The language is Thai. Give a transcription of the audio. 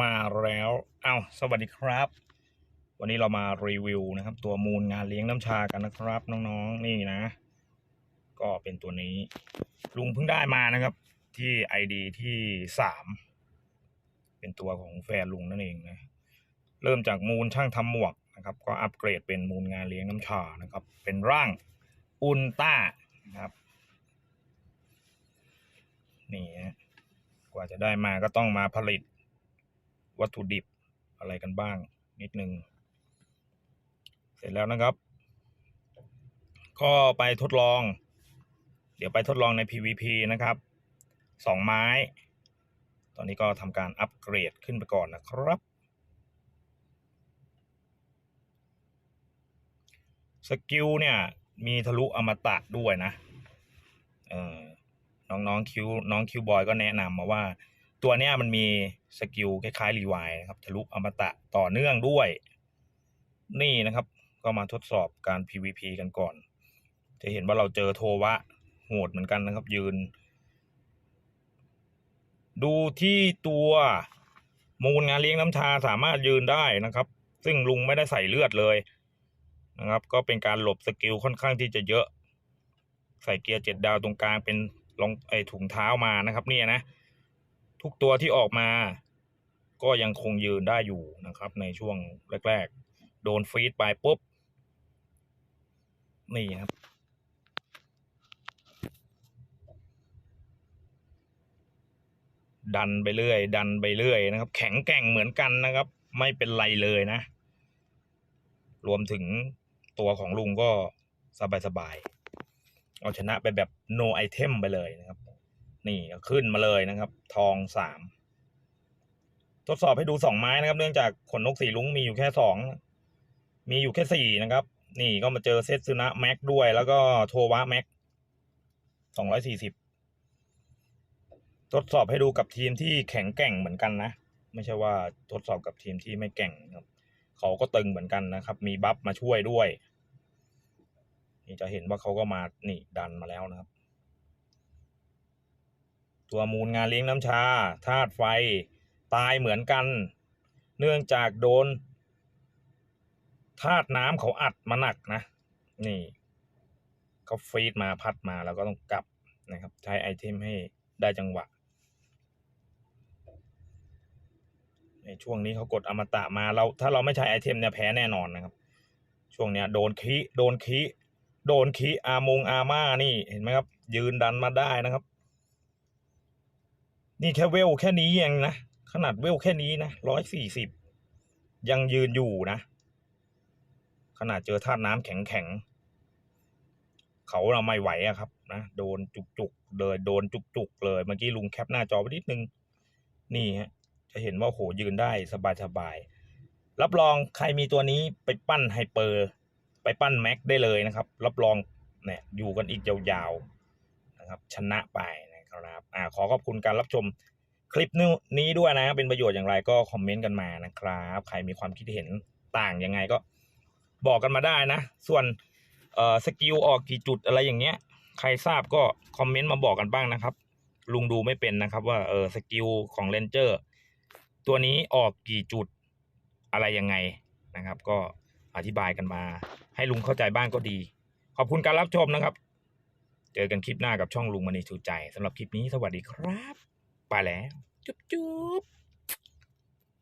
มาแล้ว เอาสวัสดีครับ วันนี้เรามารีวิวนะครับ ตัวมูลงานเลี้ยงน้ำชากันนะครับ น้องๆ นี่นะ ก็เป็นตัวนี้ ลุงเพิ่งได้มานะครับ ที่ไอดีที่สาม เป็นตัวของแฟนลุงนั่นเองนะ เริ่มจากมูลช่างทำหมวกนะครับ ก็อัปเกรดเป็นมูลงานเลี้ยงน้ำชานะครับ เป็นร่างอุลต้านะครับ นี่ฮะกว่าจะได้มาก็ต้องมาผลิต วัตถุดิบอะไรกันบ้างนิดนึง เสร็จแล้วนะครับ ก็ไปทดลอง เดี๋ยวไปทดลองใน PVP นะครับสองไม้ ตอนนี้ก็ทำการอัปเกรดขึ้นไปก่อนนะครับสกิลเนี่ยมีทะลุอมตะด้วยนะ เออน้องๆคิวน้องคิวบอยก็แนะนำมาว่า ตัวเนี้ยมันมีสกิลคล้ายๆรีไวล์นะครับทะลุอมตะต่อเนื่องด้วย นี่นะครับ ก็มาทดสอบการ PVP กันก่อน จะเห็นว่าเราเจอโทวะโหดเหมือนกันนะครับ ยืน ดูที่ตัวมูลงานเลี้ยงน้ำชาสามารถยืนได้นะครับ ซึ่งลุงไม่ได้ใส่เลือดเลยนะครับ ก็เป็นการหลบสกิลค่อนข้างที่จะเยอะ ใส่เกียร์เจ็ดดาวตรงกลางเป็นรองไอถุงเท้ามานะครับ เนี่ยนะ ทุกตัวที่ออกมา ก็ยังคงยืนได้อยู่นะครับ ในช่วงแรก ๆ โดนฟีดไปปุ๊บ นี่ครับ ดันไปเรื่อย ดันไปเรื่อยนะครับ แข็งแกร่งเหมือนกันนะครับ ไม่เป็นไรเลยนะ รวมถึงตัวของลุงก็สบายๆเอาชนะไปแบบ no item ไปเลยนะครับ นี่ขึ้นมาเลยนะครับ ทองสามทดสอบให้ดูสองไม้นะครับ เนื่องจากขนนกสีลุงมีอยู่แค่สองมีอยู่แค่สี่นะครับ นี่ก็มาเจอเซตซึนะแม็กด้วย แล้วก็โทวะแม็กสองร้อยสี่สิบทดสอบให้ดูกับทีมที่แข็งแกร่งเหมือนกันนะ ไม่ใช่ว่าทดสอบกับทีมที่ไม่แกร่งครับ เขาก็ตึงเหมือนกันนะครับ มีบัฟมาช่วยด้วย นี่จะเห็นว่าเขาก็มานี่ดันมาแล้วนะครับ ตัวมูลงานเลี้ยงน้ำชาธาตุไฟ ตายเหมือนกัน เนื่องจากโดนธาตุน้ำเขาอัดมาหนักนะ นี่เขาฟีดมาพัดมาแล้วก็ต้องกลับนะครับ ใช้ไอเทมให้ได้จังหวะ ในช่วงนี้เขากดอมตะมาเราถ้าเราไม่ใช้ไอเทมเนี่ยแพ้แน่นอนนะครับ ช่วงเนี้ยโดนคีโดนคีโดนคีอามงอาม่านี่เห็นไหมครับ ยืนดันมาได้นะครับ นี่แค่เวลแค่นี้เองนะ ขนาดเวลแค่นี้นะร้อยสี่สิบยังยืนอยู่นะ ขนาดเจอธาตุน้ำแข็งแข็งเขาเราไม่ไหวอะครับนะโดนจุกจุกๆเลยโดนจุกจุกๆเลยเมื่อกี้ลุงแคปหน้าจอไปนิดนึง นี่ฮะ จะเห็นว่าโหยืนได้สบายสบายๆรับรองใครมีตัวนี้ไปปั้นไฮเปอร์ ไปปั้นแม็กได้เลยนะครับ รับรองเนี่ยอยู่กันอีกยาวๆนะครับ ชนะไป นะครับอ่าขอขอบคุณการรับชมคลิปนี้ด้วยนะ เป็นประโยชน์อย่างไรก็คอมเมนต์กันมานะครับ ใครมีความคิดเห็นต่างยังไงก็บอกกันมาได้นะ ส่วนเอ่อสกิลออกกี่จุดอะไรอย่างเงี้ย ใครทราบก็คอมเมนต์มาบอกกันบ้างนะครับ ลุงดูไม่เป็นนะครับ ว่าเออสกิลของเลนเจอร์ตัวนี้ออกกี่จุดอะไรยังไงนะครับ ก็อธิบายกันมา ให้ลุงเข้าใจบ้างก็ดี ขอบคุณการรับชมนะครับ จอกันคลิปหน้ากับช่องลุงมณีชูใจสำหรับคลิปนี้สวัสดีครับ ไปแล้ว จุ๊บจุ๊บ